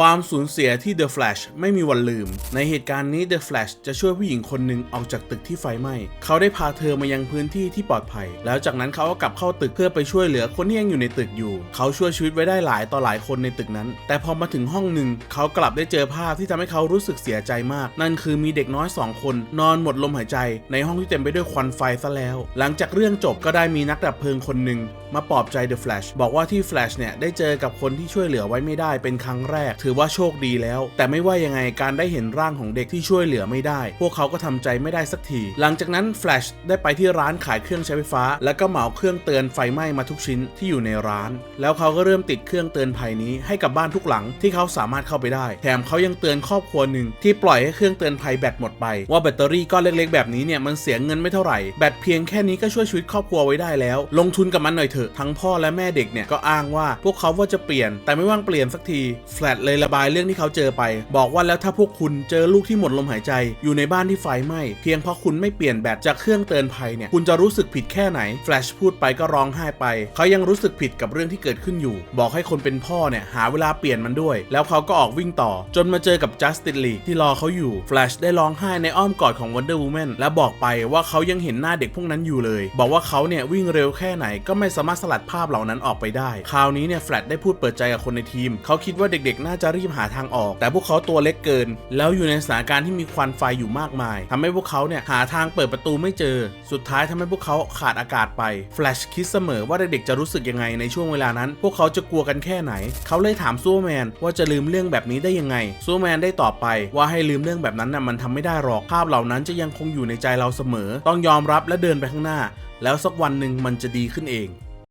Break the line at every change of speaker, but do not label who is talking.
ความสูญเสียที่ The Flash ไม่มีวันลืม ในเหตุการณ์นี้ The Flash จะช่วยผู้หญิงคนหนึ่งออกจากตึกที่ไฟไหม้ เขาได้พาเธอมายังพื้นที่ที่ปลอดภัย แล้วจากนั้นเขาก็กลับเข้าตึกเพื่อไปช่วยเหลือคนที่ยังอยู่ในตึกอยู่ เขาช่วยชีวิตไว้ได้หลายต่อหลายคนในตึกนั้น แต่พอมาถึงห้องหนึ่ง เขากลับได้เจอภาพที่ทำให้เขารู้สึกเสียใจมาก นั่นคือมีเด็กน้อยสองคน นอนหมดลมหายใจ ในห้องที่เต็มไปด้วยควันไฟซะแล้ว หลังจากเรื่องจบก็ได้มีนักดับเพลิงคนหนึ่งมาปลอบใจ The Flash บอกว่าที่ Flash เนี่ยได้เจอกับคนที่ช่วยเหลือไว้ไม่ได้เป็นครั้งแรกถือว่าโชคดีแล้ว แต่ไม่ว่ายังไงการได้เห็นร่างของเด็กที่ช่วยเหลือไม่ได้ พวกเขาก็ทำใจไม่ได้สักที หลังจากนั้น Flash ได้ไปที่ร้านขายเครื่องใช้ไฟฟ้า แล้วก็เหมาเครื่องเตือนไฟไหม้มาทุกชิ้นที่อยู่ในร้าน แล้วเขาก็เริ่มติดเครื่องเตือนภัยนี้ให้กับบ้านทุกหลังที่เขาสามารถเข้าไปได้ แถมเขายังเตือนครอบครัวหนึ่งที่ปล่อยให้เครื่องเตือนภัยแบตหมดไป ว่าแบตเตอรี่ก้อนเล็ก ๆ แบบนี้เนี่ยมันเสียเงินไม่เท่าไหร่แบตเพียงแค่นี้ก็ช่วยชีวิตครอบครัวไว้ได้แล้ว ลงทุนกับมันหน่อยเถอะทั้งพ่อและแม่เด็กเนี่ยก็อ้างว่าพวกเขาว่าจะเปลี่ยนแต่ไม่ว่างเปลี่ยนสักทีแฟลตเลยระบายเรื่องที่เขาเจอไป บอกว่าแล้วถ้าพวกคุณเจอลูกที่หมดลมหายใจ อยู่ในบ้านที่ไฟไหม้เพียงเพราะคุณไม่เปลี่ยนแบตจากเครื่องเตือนภัยเนี่ยคุณจะรู้สึกผิดแค่ไหนแฟลชพูดไปก็ร้องไห้ไป เขายังรู้สึกผิดกับเรื่องที่เกิดขึ้นอยู่ บอกให้คนเป็นพ่อเนี่ยหาเวลาเปลี่ยนมันด้วย แล้วเขาก็ออกวิ่งต่อ จนมาเจอกับจัสตินลีที่รอเขาอยู่แฟลชได้ร้องไห้ในอ้อมกอดของ Wonder Woman และบอกไปว่าเขายังเห็นหน้าเด็กพวกนั้นอยู่เลย บอกว่าเขาเนี่ยวิ่งเร็วแค่ไหนก็ไม่สามารถสลัดภาพเหล่านั้นออกไปได้ คราวนี้เนี่ยแฟลชได้พูดเปิดใจกับคนในทีม เขาคิดว่าเด็กๆน่าจะจะรีบหาทางออก แต่พวกเขาตัวเล็กเกิน แล้วอยู่ในสถานการณ์ที่มีควันไฟอยู่มากมายทำให้พวกเขาเนี่ยหาทางเปิดประตูไม่เจอ สุดท้ายทำให้พวกเขาขาดอากาศไปแฟลชคิดเสมอว่าเด็กๆจะรู้สึกยังไงในช่วงเวลานั้น พวกเขาจะกลัวกันแค่ไหน เขาเลยถามซูแมนว่าจะลืมเรื่องแบบนี้ได้ยังไงซูแมนได้ตอบไปว่าให้ลืมเรื่องแบบนั้นน่ะมันทำไม่ได้หรอกภาพเหล่านั้นจะยังคงอยู่ในใจเราเสมอ ต้องยอมรับและเดินไปข้างหน้า แล้วสักวันหนึ่งมันจะดีขึ้นเอง